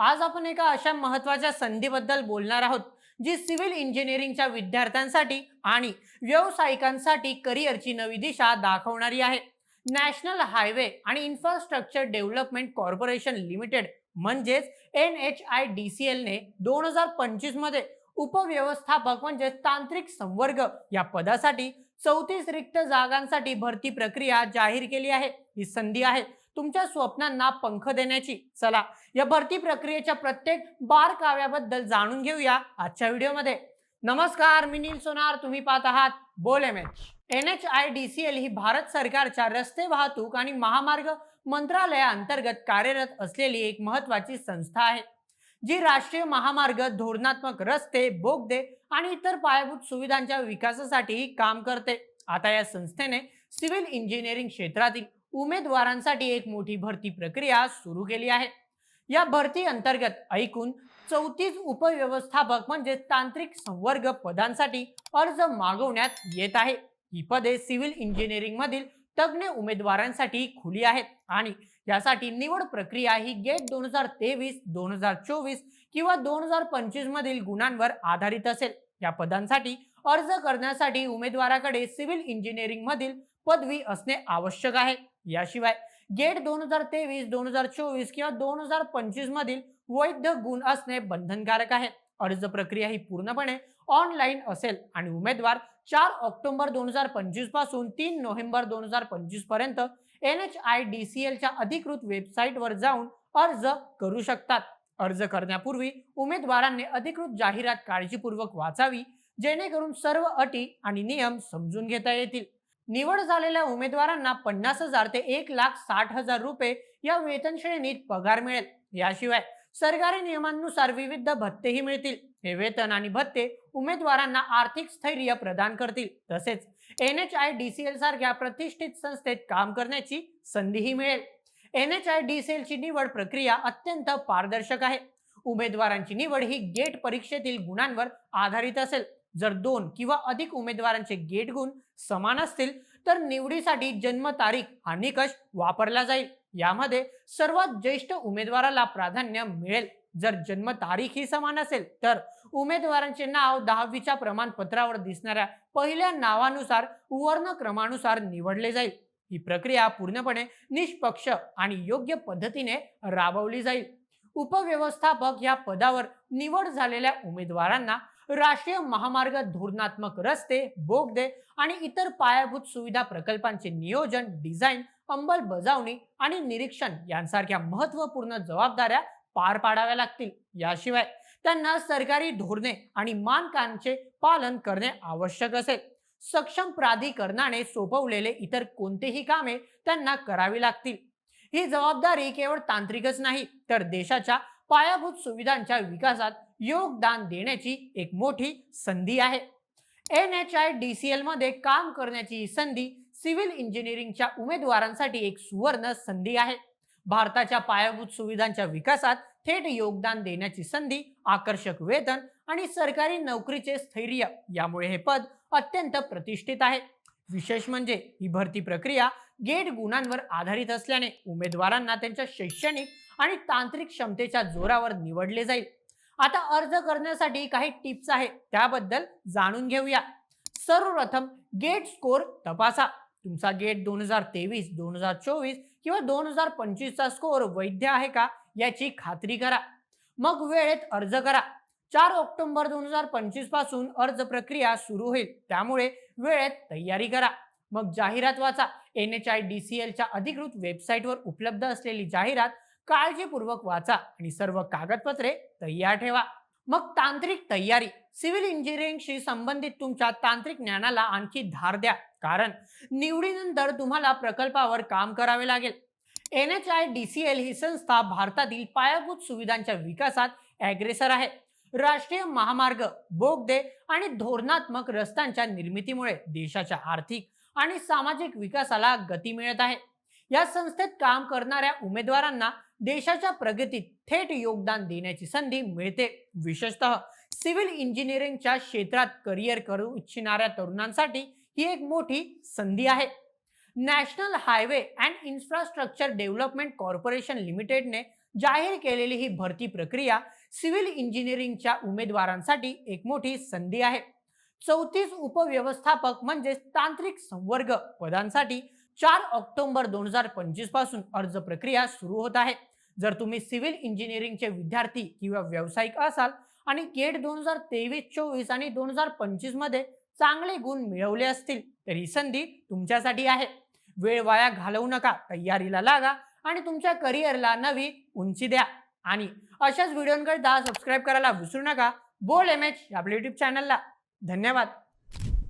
आज आपण एका अशा महत्त्वाच्या संधीबद्दल बोलणार आहोत जी सिव्हिल इंजिनिअरिंगच्या विद्यार्थ्यांसाठी आणि व्यावसायिकांसाठी करिअरची नवी दिशा दाखवणारी आहे. नॅशनल हायवे आणि इन्फ्रास्ट्रक्चर डेव्हलपमेंट कॉर्पोरेशन लिमिटेड म्हणजेच N H I D C एलने दोन हजार पंचवीसमध्ये उपव्यवस्थापक म्हणजे तांत्रिक संवर्ग या पदासाठी चौतीस रिक्त जागांसाठी भरती प्रक्रिया जाहीर केली आहे. ही संधी आहे. तुमच्या स्वप्नांना पंख देण्याची. चला या भरती प्रक्रियेच्या प्रत्येक बार काव्याबद्दल जाणून घेऊया आजच्या व्हिडिओमध्ये. नमस्कार मी नील सोनार तुम्ही पाहत आहात बोल M H. N H I D C L ही भारत सरकारच्या रस्ते वाहतूक आणि महामार्ग मंत्रालयाअंतर्गत कार्यरत असलेली एक महत्वाची संस्था आहे जी राष्ट्रीय महामार्ग धोरणात्मक रस्ते बोगदे आणि इतर पायाभूत सुविधांच्या विकासासाठी काम करते. आता या संस्थेने सिव्हिल इंजिनिअरिंग क्षेत्रातील उमेदवारांसाठी एक मोठी भरती प्रक्रिया सुरू केली आहे. या भरती अंतर्गत ऐकून चौतीस उपव्यवस्थापक म्हणजे तांत्रिक संवर्ग पदांसाठी अर्ज मागवण्यात येत आहे. ही पदे सिव्हिल इंजिनिअरिंग मधील तज्ज्ञ उमेदवारांसाठी खुली आहेत आणि यासाठी निवड प्रक्रिया ही गेट दोन हजार तेवीस दोन हजार चोवीस किंवा दोन हजार पंचवीस मधील गुणांवर आधारित असेल. या पदांसाठी अर्ज करण्यासाठी उमेदवाराकडे सिव्हिल इंजिनिअरिंग मधील पदवी असणे आवश्यक आहे. याशिवाय गेट दोन हजार तेवीस दोन हजार चोवीस किंवा दोन हजार पंचवीस मधील वैध गुण असणे बंधनकारक आहे. अर्ज प्रक्रिया ही पूर्णपणे ऑनलाईन असेल आणि उमेदवार चार ऑक्टोबर दोन हजार पंचवीसपासून तीन नोव्हेंबर दोन हजार पंचवीसपर्यंत N H I D C एलच्या अधिकृत वेबसाईटवर जाऊन अर्ज करू शकतात. अर्ज करण्यापूर्वी उमेदवारांनी अधिकृत जाहिरात काळजीपूर्वक वाचावी जेणेकरून सर्व अटी आणि नियम समजून घेता येतील. निवड झालेल्या उमेदवारांना पन्नास हजार ते एक लाख साठ हजार रुपये या वेतन श्रेणीत पगार मिळेल. याशिवाय सरकारी नियमांनुसार विविध भत्तेही मिळतील. हे वेतन आणि भत्ते उमेदवारांना आर्थिक स्थैर्य प्रदान करतील. तसेच N H I D C L सारख्या प्रतिष्ठित संस्थेत काम करण्याची संधीही मिळेल. N H I D C L ची निवड प्रक्रिया अत्यंत पारदर्शक आहे. उमेदवारांची निवड ही गेट परीक्षेतील गुणांवर आधारित असेल. जर दोन किंवा अधिक उमेदवारांचे गेट गुण समान असतील तर निवडीसाठी जन्मतारीख हा निकष वापरला जाईल. यामध्ये सर्वात ज्येष्ठ उमेदवाराला प्राधान्य मिळेल. जर जन्मतारीख ही समान असेल तर उमेदवारांचे नाव दहावीच्या प्रमाणपत्रावर दिसणाऱ्या पहिल्या नावानुसार वर्णक्रमानुसार निवडले जाईल. ही प्रक्रिया पूर्णपणे निष्पक्ष आणि योग्य पद्धतीने राबवली जाईल. उपव्यवस्थापक या पदावर निवड झालेल्या उमेदवारांना राष्ट्रीय महामार्ग धोरणात्मक रस्ते बोगदे आणि इतर पायाभूत सुविधा प्रकल्पांचे नियोजन डिझाईन अंमलबजावणी आणि निरीक्षण यांसारख्या महत्त्वपूर्ण जबाबदाऱ्या पार पाडाव्या लागतील. याशिवाय त्यांना सरकारी धोरणे आणि मानकांचे पालन करणे आवश्यक असेल. सक्षम प्राधिकरणाने सोपवलेले इतर कोणतेही कामे त्यांना करावी लागतील. ही जबाबदारी केवळ तांत्रिकच नाही तर देशाच्या पायाभूत सुविधांच्या विकासात योगदान देण्याची एक मोठी संधी आहे. N H I D C एलमध्ये काम करण्याची ही संधी सिव्हिल इंजिनिअरिंगच्या उमेदवारांसाठी एक सुवर्ण संधी आहे. भारताच्या पायाभूत सुविधांच्या विकासात थेट योगदान देण्याची संधी आकर्षक वेतन आणि सरकारी नोकरीचे स्थैर्य यामुळे हे पद अत्यंत प्रतिष्ठित आहे. विशेष म्हणजे ही भरती प्रक्रिया गेट गुणांवर आधारित असल्याने उमेदवारांना त्यांच्या शैक्षणिक आणि तांत्रिक क्षमतेच्या जोरावर निवडले जाईल. आता अर्ज करण्यासाठी काही टिप्स आहेत त्याबद्दल जाणून घेऊया. सर्वप्रथम गेट स्कोर तपासा. तुमचा गेट दोन हजार तेवीस दोन हजार चोवीस किंवा दोन हजार पंचवीसचा स्कोर वैध आहे का याची खात्री करा. मग वेळेत अर्ज करा. चार ऑक्टोबर दोन हजार पंचवीसपासून अर्ज प्रक्रिया सुरू होईल त्यामुळे वेळेत तयारी करा. मग जाहिरात वाचा N H I D C एलच्या अधिकृत वेबसाईटवर उपलब्ध असलेली जाहिरात काळजीपूर्वक वाचा आणि सर्व कागदपत्रे तयार ठेवा. मग तांत्रिक तयारी. सिव्हिल इंजिनिअरिंगशी संबंधित तुमच्या तांत्रिक ज्ञानाला आणखी धार द्या. कारण निवडीनंतर तुम्हाला प्रकल्पावर काम करावे लागेल. N H I D C L ही संस्था भारतातील पायाभूत सुविधांच्या विकासात ॲग्रेसर आहे. राष्ट्रीय महामार्ग बोगदे आणि धोरणात्मक रस्त्यांच्या निर्मितीमुळे देशाच्या आर्थिक आणि सामाजिक विकासाला गती मिळत आहे. या संस्थेत काम करणाऱ्या उमेदवारांना देशाच्या प्रगतीत थेट योगदान देण्याची संधी मिळते. विशेषतः सिव्हिल इंजिनिअरिंगच्या क्षेत्रात करिअर करू इच्छिणाऱ्या तरुणांसाठी ही एक मोठी संधी आहे. National highway and infrastructure development corporation लिमिटेडने जाहीर केलेली ही भरती प्रक्रिया सिव्हिल इंजिनिअरिंगच्या उमेदवारांसाठी एक मोठी संधी आहे. चौतीस उपव्यवस्थापक म्हणजे तांत्रिक संवर्ग पदांसाठी चार ऑक्टोबर दोन हजार पंचवीसपासून अर्ज प्रक्रिया सुरू होत आहे. जर तुम्ही सिव्हिल इंजिनिअरिंगचे विद्यार्थी किंवा व्यावसायिक असाल आणि गेट दोन हजार तेवीस चोवीस आणि दोन हजार पंचवीसमध्ये चांगले गुण मिळवले असतील तर ही संधी तुमच्यासाठी आहे. वेळ वाया घालवू नका तयारीला लागा आणि तुमच्या करिअरला नवी उंची द्या. आणि अशाच व्हिडिओंकरिता सबस्क्राईब करायला विसरू नका. बोल एम एच आपल्या युट्यूब चॅनलला धन्यवाद.